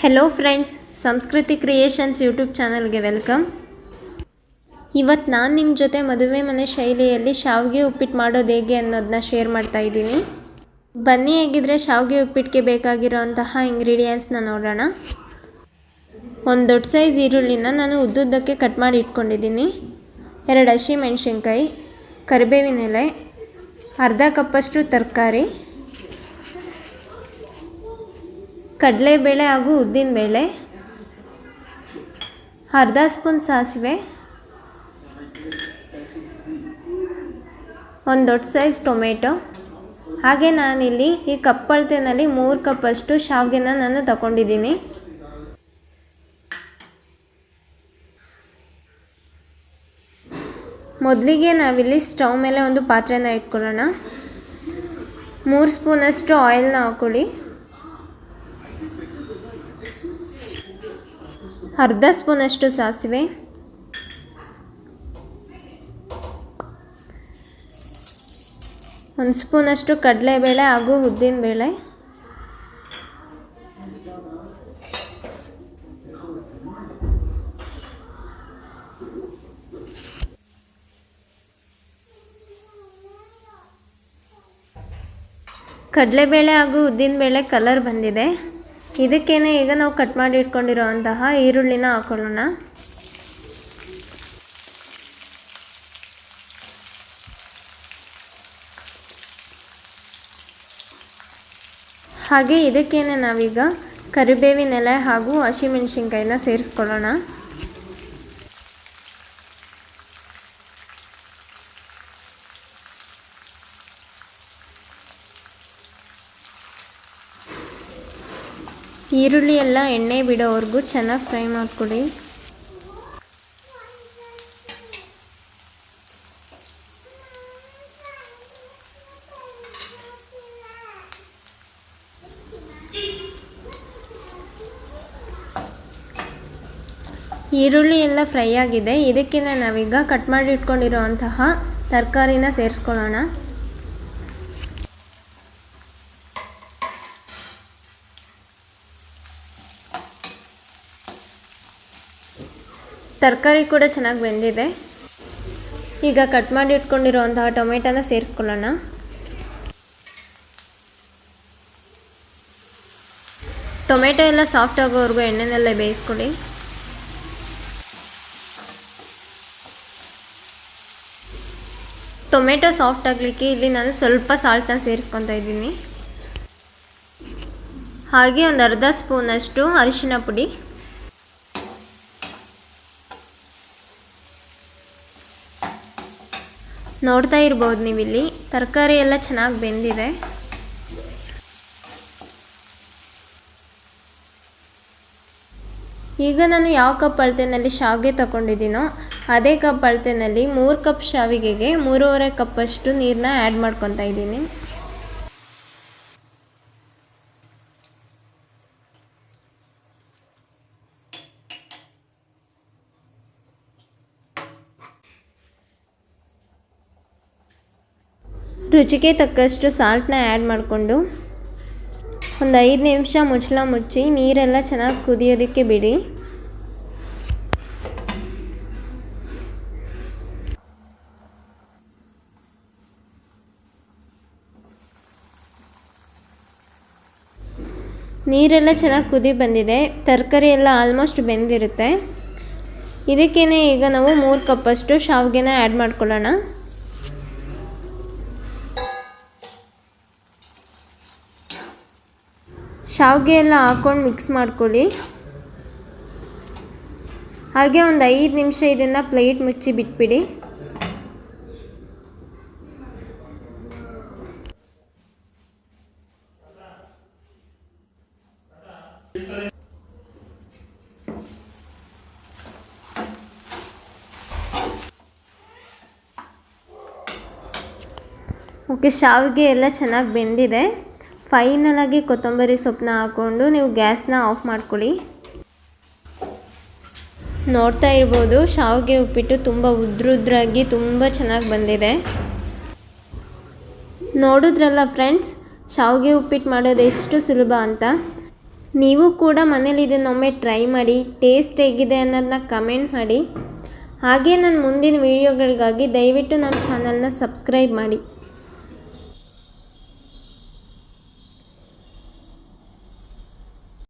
Hello friends Sanskriti Creations YouTube ಚಾನಲ್ಗೆ welcome ಇವತ್ತು ನಾನು ನಿಮ್ಮ ಜೊತೆ ಮದುವೆ ಮನೆ ಶೈಲಿಯಲ್ಲಿ ಶಾವಿಗೆ ಉಪ್ಪಿಟ್ಟು ಮಾಡೋದು ಹೇಗೆ ಅನ್ನೋದನ್ನ ಶೇರ್ ಮಾಡ್ತಾ ಇದ್ದೀನಿ. ಬನ್ನಿ ಹೇಗಿದ್ರೆ ಶಾವಿಗೆ ಉಪ್ಪಿಟ್ಟಿಗೆ ಬೇಕಾಗಿರೋಂತಹ ಇಂಗ್ರೀಡಿಯೆಂಟ್ಸ್ನ ನೋಡೋಣ. ಒಂದು ದೊಡ್ಡ ಸೈಜ್ ಈರುಳ್ಳಿನ ನಾನು ಉದ್ದುದ್ದಕ್ಕೆ ಕಟ್ ಮಾಡಿ ಇಟ್ಕೊಂಡಿದ್ದೀನಿ. ಎರಡು ಹಸಿ ಮೆಣಸಿನ್ಕಾಯಿ, ಕರಿಬೇವಿನ ಎಲೆ, ಅರ್ಧ ಕಪ್ಪಷ್ಟು ತರಕಾರಿ ಕಡಲೆಬೇಳೆ ಹಾಗೂ ಉದ್ದಿನಬೇಳೆ ಅರ್ಧ ಸ್ಪೂನ್ ಸಾಸಿವೆ. ಒಂದು ದೊಡ್ಡ ಸೈಜ್ ಟೊಮೆಟೊ. ಹಾಗೆ ನಾನಿಲ್ಲಿ ಈ ಕಪ್ ಅಳತೆನಲ್ಲಿ ಮೂರು ಕಪ್ಪಷ್ಟು ಶಾವಿಗೆನ ನಾನು ತಗೊಂಡಿದ್ದೀನಿ. ಮೊದಲಿಗೆ ನಾವಿಲ್ಲಿ ಸ್ಟವ್ ಮೇಲೆ ಒಂದು ಪಾತ್ರೆನ ಇಟ್ಕೊಳ್ಳೋಣ. ಮೂರು ಸ್ಪೂನಷ್ಟು ಆಯಿಲ್ನ ಹಾಕ್ಕೊಳ್ಳಿ. ಅರ್ಧ ಸ್ಪೂನಷ್ಟು ಸಾಸಿವೆ. ಒಂದು ಸ್ಪೂನಷ್ಟು ಕಡಲೆಬೇಳೆ ಹಾಗೂ ಉದ್ದಿನಬೇಳೆ ಕಡಲೆಬೇಳೆ ಹಾಗೂ ಉದ್ದಿನಬೇಳೆ ಕಲರ್ ಬಂದಿದೆ. ಇದಕ್ಕೇನೆ ಈಗ ನಾವು ಕಟ್ ಮಾಡಿ ಇಟ್ಕೊಂಡಿರುವಂತಹ ಈರುಳ್ಳಿನ ಹಾಕೊಳ್ಳೋಣ. ಹಾಗೆ ಇದಕ್ಕೇನೆ ನಾವೀಗ ಕರಿಬೇವಿನೆಲೆ ಹಾಗೂ ಹಸಿಮೆಣಸಿನ್ಕಾಯಿನ ಸೇರಿಸ್ಕೊಳ್ಳೋಣ. ಈರುಳ್ಳಿ ಎಲ್ಲ ಎಣ್ಣೆ ಬಿಡೋವರೆಗೂ ಚೆನ್ನಾಗಿ ಫ್ರೈ ಮಾಡಿಕೊಡಿ. ಈರುಳ್ಳಿ ಎಲ್ಲ ಫ್ರೈ ಆಗಿದೆ. ಇದಕ್ಕಿಂತ ನಾವೀಗ ಕಟ್ ಮಾಡಿಟ್ಕೊಂಡಿರೋ ಅಂತಹ ತರಕಾರಿನ ಸೇರಿಸ್ಕೊಳ್ಳೋಣ. ತರಕಾರಿ ಕೂಡ ಚೆನ್ನಾಗಿ ಬೆಂದಿದೆ. ಈಗ ಕಟ್ ಮಾಡಿ ಇಟ್ಕೊಂಡಿರುವಂತಹ ಟೊಮೆಟೊನ ಸೇರಿಸ್ಕೊಳ್ಳೋಣ. ಟೊಮೆಟೊ ಎಲ್ಲ ಸಾಫ್ಟ್ ಆಗೋವರೆಗೂ ಎಣ್ಣೆನಲ್ಲೇ ಬೇಯಿಸ್ಕೊಳ್ಳಿ. ಟೊಮೆಟೊ ಸಾಫ್ಟ್ ಆಗಲಿಕ್ಕೆ ಇಲ್ಲಿ ನಾನು ಸ್ವಲ್ಪ ಸಾಲ್ಟ್ನ ಸೇರಿಸ್ಕೊತಾ ಇದ್ದೀನಿ. ಹಾಗೆ ಒಂದು ಅರ್ಧ ಸ್ಪೂನಷ್ಟು ಅರಿಶಿನ ಪುಡಿ. ನೋಡ್ತಾ ಇರ್ಬೋದು ನೀವಿಲ್ಲಿ. ತರಕಾರಿ ಎಲ್ಲ ಚೆನ್ನಾಗಿ ಬೆಂದಿದೆ. ಈಗ ನಾನು ಯಾವ ಕಪ್ ಅಳತೆನಲ್ಲಿ ಶಾವಿಗೆ ತಗೊಂಡಿದ್ದೀನೋ ಅದೇ ಕಪ್ ಅಳತೆನಲ್ಲಿ ಮೂರು ಕಪ್ ಶಾವಿಗೆಗೆ ಮೂರುವರೆ ಕಪ್ಪಷ್ಟು ನೀರನ್ನ ಆ್ಯಡ್ ಮಾಡ್ಕೊತಾ ಇದ್ದೀನಿ. ರುಚಿಗೆ ತಕ್ಕಷ್ಟು ಸಾಲ್ಟನ್ನ ಆ್ಯಡ್ ಮಾಡಿಕೊಂಡು ಒಂದು ಐದು ನಿಮಿಷ ಮುಚ್ಚಳ ಮುಚ್ಚಿ ನೀರೆಲ್ಲ ಚೆನ್ನಾಗಿ ಕುದಿಯೋದಕ್ಕೆ ಬಿಡಿ. ನೀರೆಲ್ಲ ಚೆನ್ನಾಗಿ ಕುದಿ ಬಂದಿದೆ. ತರಕಾರಿ ಎಲ್ಲ ಆಲ್ಮೋಸ್ಟ್ ಬೆಂದಿರುತ್ತೆ. ಇದಕ್ಕೇ ಈಗ ನಾವು ಮೂರು ಕಪ್ಪಷ್ಟು ಶಾವಿಗೆನ ಆ್ಯಡ್ ಮಾಡ್ಕೊಳ್ಳೋಣ. ಶಾವಿಗೆ ಎಲ್ಲ ಹಾಕ್ಕೊಂಡು ಮಿಕ್ಸ್ ಮಾಡ್ಕೊಳ್ಳಿ. ಹಾಗೆ ಒಂದು ಐದು ನಿಮಿಷ ಇದನ್ನು ಪ್ಲೇಟ್ ಮುಚ್ಚಿ ಬಿಟ್ಬಿಡಿ. ಓಕೆ, ಶಾವಿಗೆ ಎಲ್ಲ ಚೆನ್ನಾಗಿ ಬೆಂದಿದೆ. ಫೈನಲಾಗಿ ಕೊತ್ತಂಬರಿ ಸೊಪ್ಪನ್ನ ಹಾಕ್ಕೊಂಡು ನೀವು ಗ್ಯಾಸ್ನ ಆಫ್ ಮಾಡ್ಕೊಳ್ಳಿ. ನೋಡ್ತಾ ಇರ್ಬೋದು, ಶಾವಿಗೆ ಉಪ್ಪಿಟ್ಟು ತುಂಬ ಉದ್ರುದ್ರಾಗಿ ತುಂಬ ಚೆನ್ನಾಗಿ ಬಂದಿದೆ. ನೋಡಿದ್ರಲ್ಲ ಫ್ರೆಂಡ್ಸ್, ಶಾವಿಗೆ ಉಪ್ಪಿಟ್ಟು ಮಾಡೋದು ಎಷ್ಟು ಸುಲಭ ಅಂತ? ನೀವು ಕೂಡ ಮನೇಲಿ ಇದನ್ನೊಮ್ಮೆ ಟ್ರೈ ಮಾಡಿ, ಟೇಸ್ಟ್ ಹೇಗಿದೆ ಅನ್ನೋದನ್ನ ಕಮೆಂಟ್ ಮಾಡಿ. ಹಾಗೆ ನನ್ನ ಮುಂದಿನ ವೀಡಿಯೋಗಳಿಗಾಗಿ ದಯವಿಟ್ಟು ನಮ್ಮ ಚಾನಲ್ನ ಸಬ್ಸ್ಕ್ರೈಬ್ ಮಾಡಿ.